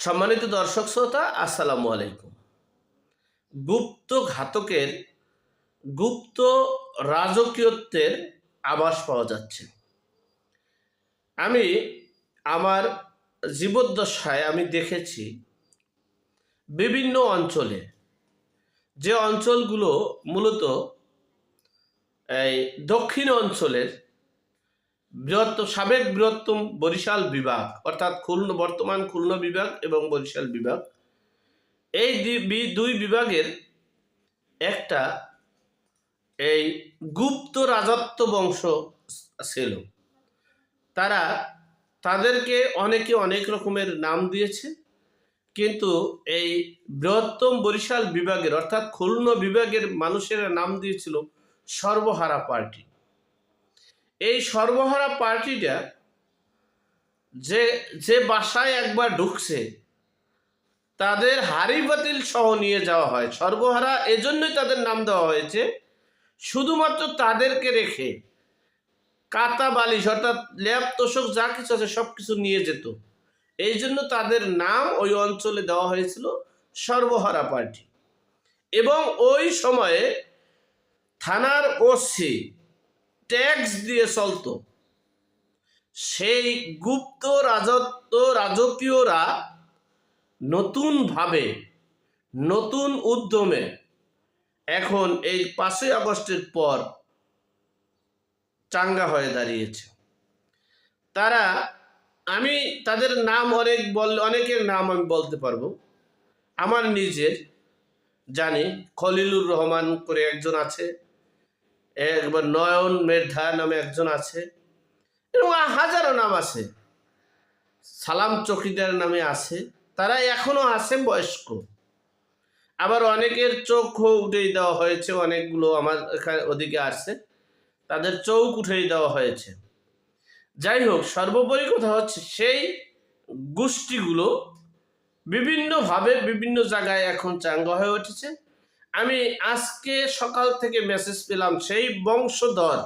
সম্মানিত দর্শক শ্রোতা, আসসালামু আলাইকুম। গুপ্ত ঘাতকের গুপ্ত রাজকীয়ত্বের আভাস পাওয়া যাচ্ছে। আমি আমার জীবদ্দশায় আমি দেখেছি বিভিন্ন অঞ্চলে যে অঞ্চলগুলো মূলত এই দক্ষিণ অঞ্চলের বৃহত্ত, সাবেক বৃহত্তম বরিশাল বিভাগ, অর্থাৎ খুলনা, বর্তমান খুলনা বিভাগ এবং বরিশাল বিভাগ। এই দুই বিভাগের একটা এই গুপ্ত রাজত্ব বংশ ছিল। তারা তাদেরকে অনেকে অনেক রকমের নাম দিয়েছে, কিন্তু এই বৃহত্তম বরিশাল বিভাগের, অর্থাৎ খুলনা বিভাগের মানুষেরা নাম দিয়েছিল সর্বহারা পার্টি। এই সর্বহারা পার্টিটা যে যে বাসায় একবার ঢুকছে, তাদের হাড়ি বাতিল সহ নিয়ে যাওয়া হয়। সর্বহারা এজন্যই তাদের নাম দেওয়া হয়েছে। শুধুমাত্র তাদেরকে রেখে কাতা বালিশ অর্থাৎ ল্যাব, তোষক, যা কিছু আছে সব কিছু নিয়ে যেত। এই জন্য তাদের নাম ওই অঞ্চলে দেওয়া হয়েছিল সর্বহারা পার্টি। এবং ওই সময়ে থানার ওসি ট্যাক্স দিয়ে চলতো। সেই গুপ্ত রাজত্ব রাজকীয়রা নতুনভাবে, নতুন উদ্যমে এখন এই পাঁচই আগস্টের পর চাঙ্গা হয়ে দাঁড়িয়েছে। তারা, আমি তাদের নাম অনেক বল, অনেকের নাম আমি বলতে পারব। আমার নিজের জানি, খলিলুর রহমান করে একজন আছে। একবার নয়ন মেধা নামে একজন আছে এরকম হাজারো নাম আছে। সালাম চকিদার নামে আছে, তারা এখনও আছে বয়স্ক। আবার অনেকের চোখ উঠেই দেওয়া হয়েছে, অনেকগুলো আমার এখানে ওদিকে আসছে তাদের চৌক উঠেই দেওয়া হয়েছে। যাই হোক, সর্বোপরি কথা হচ্ছে সেই গোষ্ঠীগুলো বিভিন্নভাবে বিভিন্ন জায়গায় এখন চাঙ্গা হয়ে উঠেছে। আমি আজকে সকাল থেকে মেসেজ পেলাম সেই বংশধর।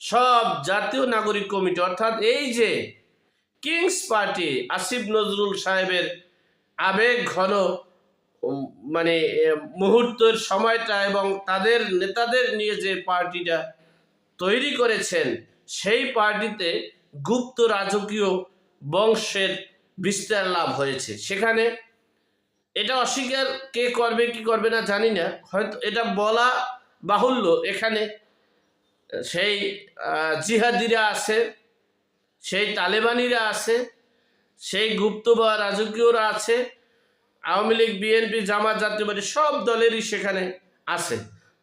সব জাতীয় নাগরিক কমিটি, অর্থাৎ এই যে কিংস পার্টি আসিফ নজরুল সাহেবের আবেগ ঘন মানে মুহূর্তের সময়টা এবং তাদের নেতাদের নিয়ে যে পার্টিটা তৈরি করেছেন, সেই পার্টিতে গুপ্ত রাজকীয় বংশের বিস্তার লাভ হয়েছে। সেখানে এটা অস্বীকার কে করবে, কি করবে না জানি না। হয়তো এটা বলা বাহুল্য। এখানে সেই জিহাদিরা আছে, সেই তালেবানিরা আছে, সেই গুপ্ত বা রাজকীয়রা আছে, আওয়ামী লীগ, বিএনপি, জামাত, জাতীয় পার্টি, সব দলেরই সেখানে আছে।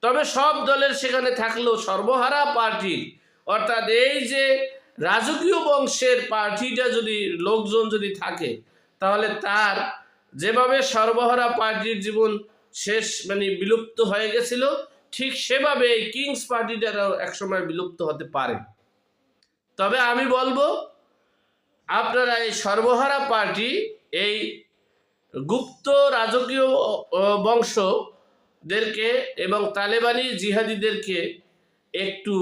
তবে সব দলের সেখানে থাকলেও সর্বহারা পার্টি, অর্থাৎ এই যে রাজকীয় বংশের পার্টিটা যদি, লোকজন যদি থাকে, তাহলে তার যেভাবে সর্বহারা পার্টির জীবন শেষ মানে বিলুপ্ত হয়ে গেছিল, ঠিক সেভাবে এই কিংস পার্টিটারও একসময় বিলুপ্ত হতে পারে। তবে আমি বলব, আপনারা এই সর্বহারা পার্টি, এই গুপ্ত রাজকীয় বংশদেরকে এবং তালেবানি জিহাদিদেরকে একটু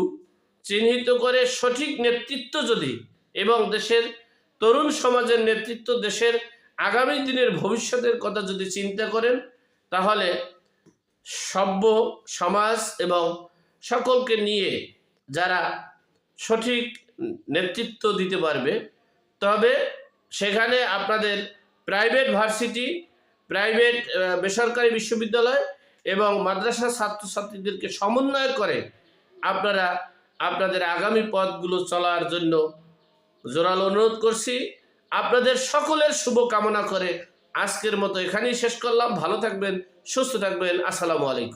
চিহ্নিত করে সঠিক নেতৃত্ব যদি এবং দেশের তরুণ সমাজের নেতৃত্ব দেশের আগামী দিনের ভবিষ্যতের কথা যদি চিন্তা করেন, তাহলে সভ্য সমাজ এবং সকলকে নিয়ে যারা সঠিক নেতৃত্ব দিতে পারবে, তবে সেখানে আপনাদের প্রাইভেট ভার্সিটি প্রাইভেট বেসরকারি বিশ্ববিদ্যালয় এবং মাদ্রাসা ছাত্রছাত্রীদেরকে সমন্বয় করে আপনারা আপনাদের আগামী পথগুলো চলার জন্য জোরালো অনুরোধ করছি। আপনাদের সকলের শুভ কামনা করে আজকের মতো এখানেই শেষ করলাম। ভালো থাকবেন, সুস্থ থাকবেন। আসসালামু আলাইকুম।